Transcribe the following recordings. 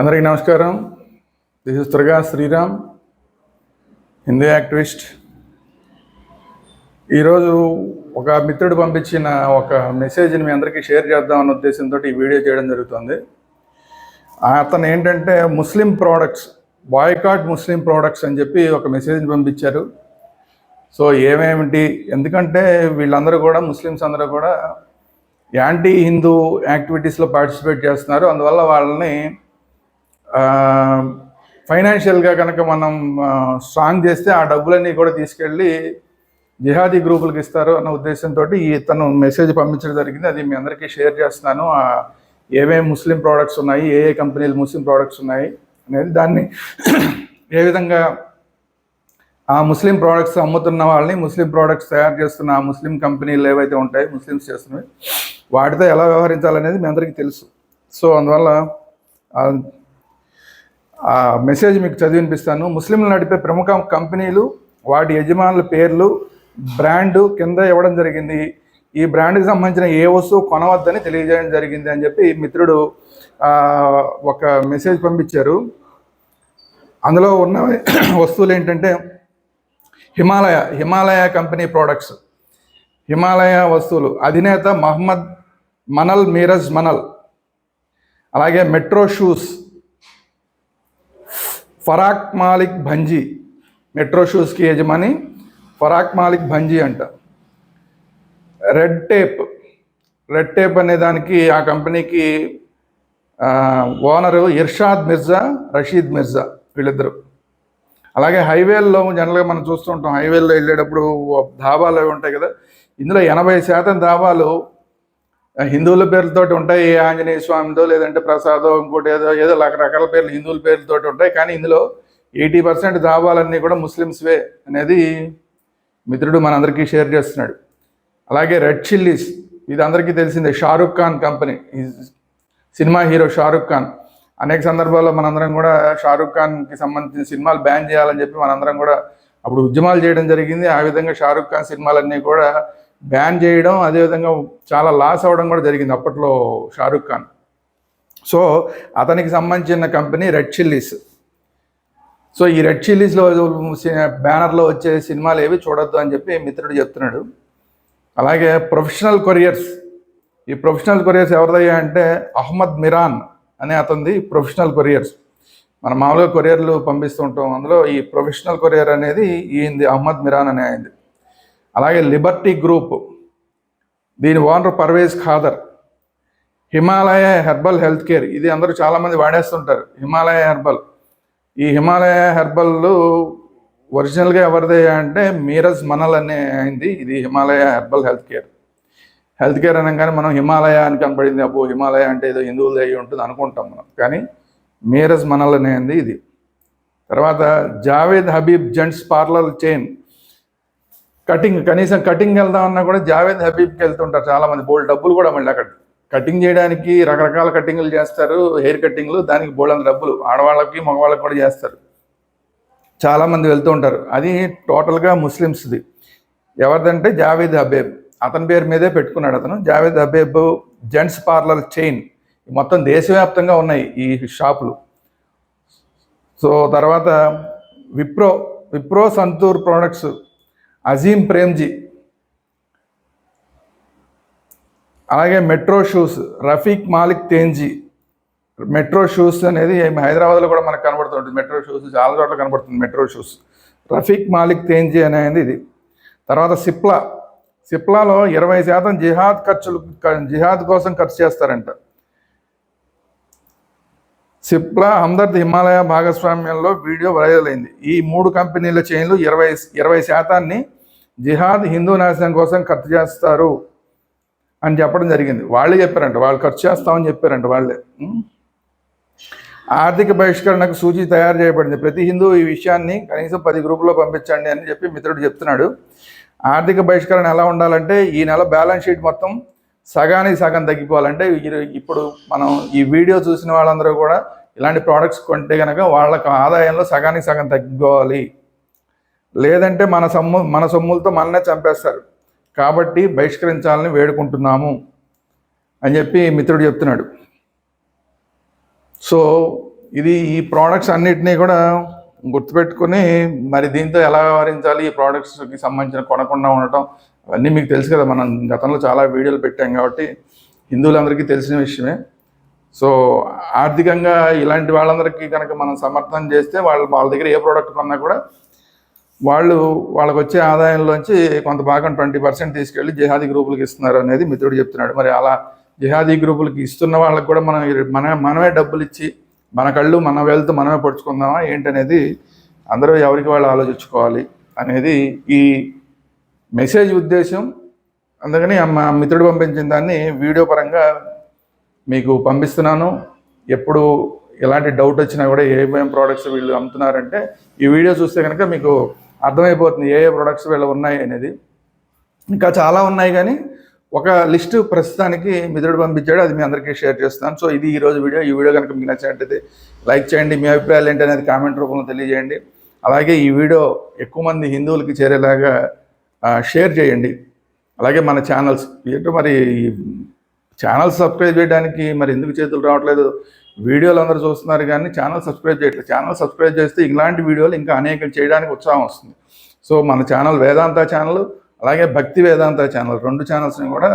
అందరికీ నమస్కారం. This is త్రిగా శ్రీరామ్ హిందూ యాక్టివిస్ట్ ఈరోజు ఒక మిత్రుడు పంపించిన ఒక మెసేజ్ని మీ అందరికీ షేర్ చేద్దాం అన్న ఉద్దేశంతో ఈ వీడియో చేయడం జరుగుతుంది. అతను ఏంటంటే Muslim products boycott Muslim products అని చెప్పి ఒక మెసేజ్ని పంపించారు. సో ఏమేమిటి? ఎందుకంటే వీళ్ళందరూ కూడా ముస్లిమ్స్ అందరూ కూడా యాంటీ హిందూ యాక్టివిటీస్లో పార్టిసిపేట్ చేస్తున్నారు. అందువల్ల వాళ్ళని ఫైనాన్షియల్గా కనుక మనం స్ట్రాంగ్ చేస్తే ఆ డబ్బులన్నీ కూడా తీసుకెళ్ళి జిహాదీ గ్రూపులకు ఇస్తారు అన్న ఉద్దేశంతో ఈ తను మెసేజ్ పంపించడం జరిగింది. అది మీ అందరికీ షేర్ చేస్తున్నాను. ఏమేమి ముస్లిం ప్రోడక్ట్స్ ఉన్నాయి ఏ ఏ కంపెనీలు ముస్లిం ప్రోడక్ట్స్ ఉన్నాయి అనేది దాన్ని ఏ విధంగా ఆ ముస్లిం ప్రోడక్ట్స్ అమ్ముతున్న వాళ్ళని ముస్లిం ప్రోడక్ట్స్ తయారు చేస్తున్న ఆ ముస్లిం కంపెనీలు ఏవైతే ఉంటాయి ముస్లిమ్స్ చేస్తున్నవి వాటితో ఎలా వ్యవహరించాలనేది మీ అందరికీ తెలుసు. సో అందువల్ల ఆ- మెసేజ్ మీకు చదివి వినిపిస్తాను ముస్లింలు నడిపే ప్రముఖ కంపెనీలు వాటి యజమానుల పేర్లు బ్రాండ్ కింద ఇవ్వడం జరిగింది. ఈ బ్రాండ్కి సంబంధించిన ఏ వస్తువు కొనవద్దని తెలియజేయడం జరిగింది అని చెప్పి మిత్రుడు ఒక మెసేజ్ పంపించారు. అందులో ఉన్న వస్తువులు ఏంటంటే హిమాలయ హిమాలయ కంపెనీ ప్రోడక్ట్స్. హిమాలయ వస్తువులు. అధినేత మహమ్మద్ మనల్ మీరజ్ మనల్. అలాగే Metro Shoes. Farooq Malik Bhanji Metro షూస్కి యజమాని ఫరాక్ మాలిక్ భంజీ అంట. రెడ్ టేప్ రెడ్ టేప్ అనే దానికి ఆ కంపెనీకి ఓనరు ఇర్షాద్ మిర్జా రషీద్ మిర్జా వీళ్ళిద్దరు. అలాగే హైవేల్లో జనరల్గా మనం చూస్తుంటాం హైవేల్లో వెళ్ళేటప్పుడు ధాబాలు అవి ఉంటాయి కదా ఇందులో ఎనభై శాతం ధాబాలు హిందువుల పేర్లతోటి ఉంటాయి ఏ ఆంజనేయ స్వామిదో లేదంటే ప్రసాదో ఇంకోటి ఏదో ఏదో రకరకాల పేర్లు హిందువుల పేర్లతోటి ఉంటాయి. కానీ ఇందులో ఎయిటీ పర్సెంట్ దావాలన్నీ కూడా ముస్లిమ్స్వే అనేది మిత్రుడు మనందరికీ షేర్ చేస్తున్నాడు. అలాగే రెడ్ చిల్లీస్ ఇది అందరికీ తెలిసిందే Shahrukh Khan company cinema hero Shahrukh Khan. అనేక సందర్భాల్లో మనందరం కూడా షారుఖ్ ఖాన్కి సంబంధించిన సినిమాలు బ్యాన్ చేయాలని చెప్పి మనందరం కూడా అప్పుడు ఉద్యమాలు చేయడం జరిగింది. ఆ విధంగా షారుఖ్ ఖాన్ సినిమాలన్నీ కూడా బ్యాన్ చేయడం అదేవిధంగా చాలా లాస్ అవ్వడం కూడా జరిగింది అప్పట్లో షారుఖ్ ఖాన్. సో అతనికి సంబంధించిన కంపెనీ రెడ్ చిల్లీస్. సో ఈ రెడ్ చిల్లీస్లో బ్యానర్లో వచ్చే సినిమాలు ఏవి చూడొద్దు అని చెప్పి మిత్రుడు చెప్తున్నాడు. అలాగే ప్రొఫెషనల్ కొరియర్స్. ఈ ప్రొఫెషనల్ కొరియర్స్ ఎవరిదయ్యా అంటే అహ్మద్ మిరాన్ అనే అతనిది ప్రొఫెషనల్ కొరియర్స్. మనం మామూలుగా కొరియర్లు పంపిస్తుంటాం. అందులో ఈ ప్రొఫెషనల్ కొరియర్ అనేది ఈయంది అహ్మద్ మిరాన్ అనే అయింది అలాగే లిబర్టీ గ్రూప్ దీని owner Parvez Khader Himalaya herbal health care ఇది అందరూ చాలామంది వాడేస్తుంటారు హిమాలయ హెర్బల్. ఈ హిమాలయ హెర్బల్ ఒరిజినల్గా ఎవరిది అంటే మీరజ్ మనల్ అనే అయింది ఇది Himalaya herbal health care health care అనగానే మనం హిమాలయ అని కనపడింది అబ్బో హిమాలయ అంటే ఏదో హిందువులది అయి ఉంటుంది అనుకుంటాం మనం. కానీ మీరజ్ మనల్ అనేది ఇది. తర్వాత Javed Habib gents parlour chain cutting కనీసం కటింగ్ వెళ్దామన్నా కూడా జావేద్ హబీబ్కి వెళ్తుంటారు చాలామంది. బోల్డ్ డబ్బులు కూడా మళ్ళీ అక్కడ. కటింగ్ చేయడానికి రకరకాల కటింగ్లు చేస్తారు హెయిర్ కటింగ్లు దానికి బోల్డ్ డబ్బులు. ఆడవాళ్ళకి మగవాళ్ళకి కూడా చేస్తారు. చాలామంది వెళ్తూ ఉంటారు. అది టోటల్గా ముస్లిమ్స్ది. ఎవరిదంటే జావేద్ హబేబ్. అతని పేరు మీదే పెట్టుకున్నాడు అతను. Javed Habib gents parlour chain. మొత్తం దేశవ్యాప్తంగా ఉన్నాయి ఈ షాపులు. సో తర్వాత విప్రో విప్రో సంతూర్ ప్రోడక్ట్స్. అజీం ప్రేమ్జీ. అలాగే Metro Shoes Rafique Malik Tenji. Metro Shoes అనేది హైదరాబాద్లో కూడా మనకు కనబడుతుంటుంది మెట్రో షూస్ చాలా చోట్ల కనబడుతుంది మెట్రో షూస్. రఫీక్ మాలిక్ తేంజీ అనేది ఇది. తర్వాత సిప్లా. సిప్లాలో ఇరవై శాతం జిహాద్ ఖర్చులు జిహాద్ కోసం ఖర్చు చేస్తారంట. సిప్లా హందర్ద్ హిమాలయ భాగస్వామ్యంలో వీడియో వైరల్ అయింది. ఈ మూడు కంపెనీల చైన్లు ఇరవై ఇరవై శాతాన్ని జిహాద్ హిందూ నాశనం కోసం ఖర్చు చేస్తారు అని చెప్పడం జరిగింది. వాళ్ళే చెప్పారంట వాళ్ళు ఖర్చు చేస్తామని చెప్పారంట వాళ్ళే. ఆర్థిక బహిష్కరణకు సూచి తయారు చేయబడింది. ప్రతి హిందూ ఈ విషయాన్ని కనీసం పది గ్రూపుల్లో పంపించండి అని చెప్పి మిత్రుడు చెప్తున్నాడు. ఆర్థిక బహిష్కరణ ఎలా ఉండాలంటే ఈ నెల బ్యాలెన్స్ షీట్ మొత్తం సగానికి సగం తగ్గిపోవాలంటే ఇప్పుడు మనం ఈ వీడియో చూసిన వాళ్ళందరూ కూడా ఇలాంటి ప్రోడక్ట్స్ కొంటే కనుక వాళ్ళకు ఆదాయంలో సగానికి సగం తగ్గిపోవాలి. లేదంటే మన సొమ్ము మన సొమ్ములతో మనల్నే చంపేస్తారు. కాబట్టి బహిష్కరించాలని వేడుకుంటున్నాము అని చెప్పి మిత్రుడు చెప్తున్నాడు. సో ఇది ఈ ప్రోడక్ట్స్ అన్నిటినీ కూడా గుర్తుపెట్టుకుని మరి దీంతో ఎలా వ్యవహరించాలి ఈ ప్రోడక్ట్స్కి సంబంధించిన కొనకుండా ఉండటం అవన్నీ మీకు తెలుసు కదా. మనం గతంలో చాలా వీడియోలు పెట్టాం కాబట్టి హిందువులందరికీ తెలిసిన విషయమే. సో ఆర్థికంగా ఇలాంటి వాళ్ళందరికీ కనుక మనం సమర్థన చేస్తే వాళ్ళు వాళ్ళ దగ్గర ఏ ప్రోడక్ట్ కొన్నా కూడా వాళ్ళు వాళ్ళకి వచ్చే ఆదాయంలోంచి కొంత భాగం ట్వంటీ పర్సెంట్ తీసుకెళ్ళి జిహాదీ గ్రూపులకు ఇస్తున్నారు అనేది మిత్రుడు చెప్తున్నాడు. మరి అలా జిహాదీ గ్రూపులకు ఇస్తున్న వాళ్ళకి కూడా మనం మన మనమే డబ్బులు ఇచ్చి మన కళ్ళు మన వెళ్తూ మనమే పడుచుకుందామా ఏంటనేది అందరూ ఎవరికి వాళ్ళు ఆలోచించుకోవాలి అనేది ఈ మెసేజ్ ఉద్దేశం. అందుకని మా మిత్రుడు పంపించిన దాన్ని వీడియో పరంగా మీకు పంపిస్తున్నాను. ఎప్పుడు ఎలాంటి డౌట్ వచ్చినా కూడా ఏమేమి ప్రోడక్ట్స్ వీళ్ళు అమ్ముతున్నారంటే ఈ వీడియో చూస్తే కనుక మీకు అర్థమైపోతుంది ఏ ఏ ప్రొడక్ట్స్ వీళ్ళు ఉన్నాయి అనేది. ఇంకా చాలా ఉన్నాయి కానీ ఒక లిస్ట్ ప్రస్తుతానికి మిత్రుడు పంపించాడు. అది మీ అందరికీ షేర్ చేస్తాను సో ఇది ఈ రోజు వీడియో. ఈ వీడియో కనుక మీకు నచ్చినట్టయితే లైక్ చేయండి. మీ అభిప్రాయాలు ఏంటి అనేది కామెంట్ రూపంలో తెలియజేయండి. అలాగే ఈ వీడియో ఎక్కువ మంది హిందువులకి చేరేలాగా షేర్ చేయండి. అలాగే మన ఛానల్స్ ఏంటో మరి ఛానల్ సబ్స్క్రైబ్ చేయడానికి మరి ఎందుకు చేతులు రావట్లేదు? వీడియోలు అందరూ చూస్తున్నారు కానీ ఛానల్ సబ్స్క్రైబ్ చేయట్లేదు. ఛానల్ సబ్స్క్రైబ్ చేస్తే ఇలాంటి వీడియోలు ఇంకా అనేక చేయడానికి ఉత్సాహం వస్తుంది. సో మన ఛానల్ వేదాంత ఛానల్ అలాగే భక్తి వేదాంత ఛానల్ రెండు ఛానల్స్ని కూడా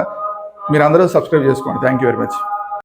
మీరు అందరూ సబ్స్క్రైబ్ చేసుకోండి. Thank you very much.